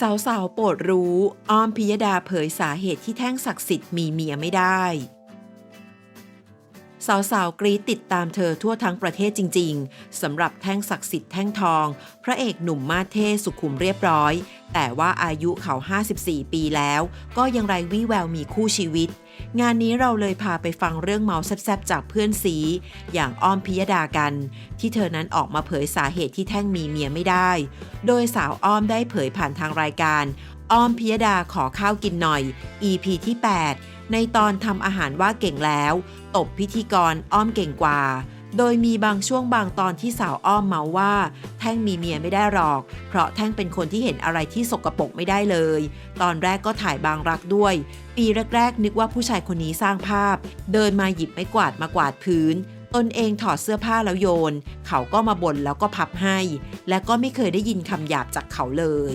สาวๆ โปรดรู้ อ้อมพิยดาเผยสาเหตุที่แท่งศักดิ์สิทธิ์มีเมียไม่ได้ สาวๆกรีดติดตามเธอทั่วทั้งประเทศจริง ๆสำหรับแท่งศักดิ์สิทธิ์แท่งทอง พระเอกหนุ่มมาเท่สุขุมเรียบร้อย แต่ว่าอายุเขา 54 ปีแล้ว ก็ยังไรวี่แววมีคู่ชีวิต งานนี้เราเลยพาไปฟังเรื่องเมาแซบๆจากเพื่อนซีอย่างอ้อมพิยดากัน ที่เธอนั้นออกมาเผยสาเหตุที่แท่งมีเมียไม่ได้ โดยสาวอ้อมได้เผยผ่านทางรายการ อ้อมพิยดาขอข้าวกินหน่อย EP ที่ 8 ในตอนทำอาหารว่าเก่งแล้ว ตบพิธีกรอ้อมเก่งกว่า โดยมีบางช่วงบางตอนที่สาวอ้อมเมาว่า แท่งมีเมียไม่ได้หรอก เพราะแท่งเป็นคนที่เห็นอะไรที่สกปรกไม่ได้เลย ตอนแรกก็ถ่ายบางรักด้วย ปีแรกๆ นึกว่าผู้ชายคนนี้สร้างภาพ เดินมาหยิบไม้กวาดมากวาดพื้นตนเองถอดเสื้อผ้าแล้วโยน เขาก็มาบ่นแล้วก็พับให้ และก็ไม่เคยได้ยินคำหยาบจากเขาเลย